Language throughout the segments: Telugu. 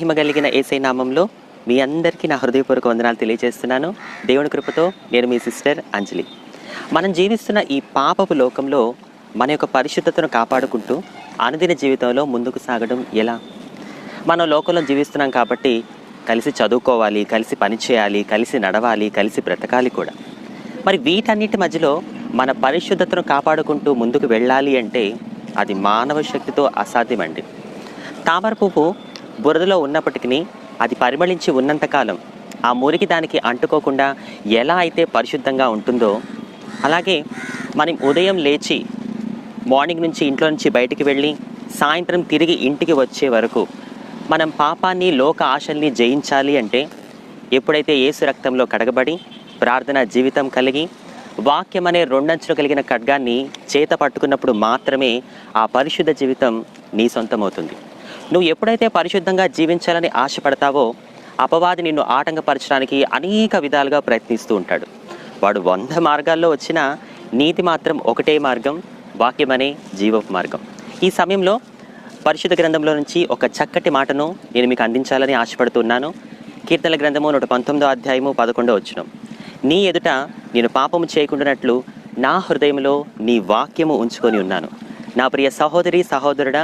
మహిమ కలిగిన ఏసై నామంలో మీ అందరికీ నా హృదయపూర్వక వందనాలు తెలియజేస్తున్నాను. దేవుని కృపతో నేను మీ సిస్టర్ అంజలి. మనం జీవిస్తున్న ఈ పాపపు లోకంలో మన యొక్క పరిశుద్ధతను కాపాడుకుంటూ అనుదిన జీవితంలో ముందుకు సాగడం ఎలా? మనం లోకంలో జీవిస్తున్నాం కాబట్టి కలిసి చదువుకోవాలి కలిసి పని చేయాలి కలిసి నడవాలి కలిసి బ్రతకాలి కూడా. మరి వీటన్నిటి మధ్యలో మన పరిశుద్ధతను కాపాడుకుంటూ ముందుకు వెళ్ళాలి అంటే అది మానవ శక్తితో అసాధ్యమండి. తామర పువ్వు బురదలో ఉన్నప్పటికీ అది పరిమళించి ఉన్నంతకాలం ఆ మురికి దానికి అంటుకోకుండా ఎలా అయితే పరిశుద్ధంగా ఉంటుందో అలాగే మనం ఉదయం లేచి మార్నింగ్ నుంచి ఇంట్లో నుంచి బయటికి వెళ్ళి సాయంత్రం తిరిగి ఇంటికి వచ్చే వరకు మనం పాపాన్ని లోక ఆశల్ని జయించాలి అంటే ఎప్పుడైతే యేసు రక్తంలో కడగబడి ప్రార్థన జీవితం కలిగి వాక్యం అనే రెండంచులు కలిగిన ఖడ్గాన్ని చేత పట్టుకున్నప్పుడు మాత్రమే ఆ పరిశుద్ధ జీవితం నీ సొంతమవుతుంది. నువ్వు ఎప్పుడైతే పరిశుద్ధంగా జీవించాలని ఆశపడతావో అపవాది నిన్ను ఆటంకపరచడానికి అనేక విధాలుగా ప్రయత్నిస్తూ ఉంటాడు. వాడు వంద మార్గాల్లో వచ్చినా నీతి మాత్రం ఒకటే మార్గం వాక్యమనే జీవపు మార్గం. ఈ సమయంలో పరిశుద్ధ గ్రంథంలో నుంచి ఒక చక్కటి మాటను నేను మీకు అందించాలని ఆశపడుతున్నాను కీర్తనల గ్రంథము నూట పంతొమ్మిదో అధ్యాయము పదకొండో వచ్చిన నీ ఎదుట నేను పాపము చేయకుండానట్లు నా హృదయంలో నీ వాక్యము ఉంచుకొని ఉన్నాను. నా ప్రియ సహోదరి సహోదరుడా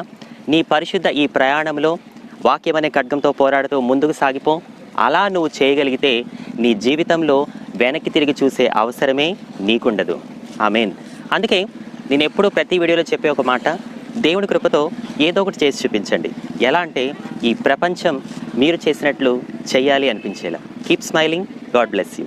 నీ పరిశుద్ధ ఈ ప్రయాణంలో వాక్యం అనే ఖడ్గంతో పోరాడుతూ ముందుకు సాగిపో. అలా నువ్వు చేయగలిగితే నీ జీవితంలో వెనక్కి తిరిగి చూసే అవసరమే నీకుండదు. ఆమెన్. అందుకే నేను ఎప్పుడూ ప్రతి వీడియోలో చెప్పే ఒక మాట దేవుని కృపతో ఏదో ఒకటి చేసి చూపించండి. ఎలా అంటే ఈ ప్రపంచం మీరు చేసినట్లు చెయ్యాలి అనిపించేలా. Keep smiling God bless you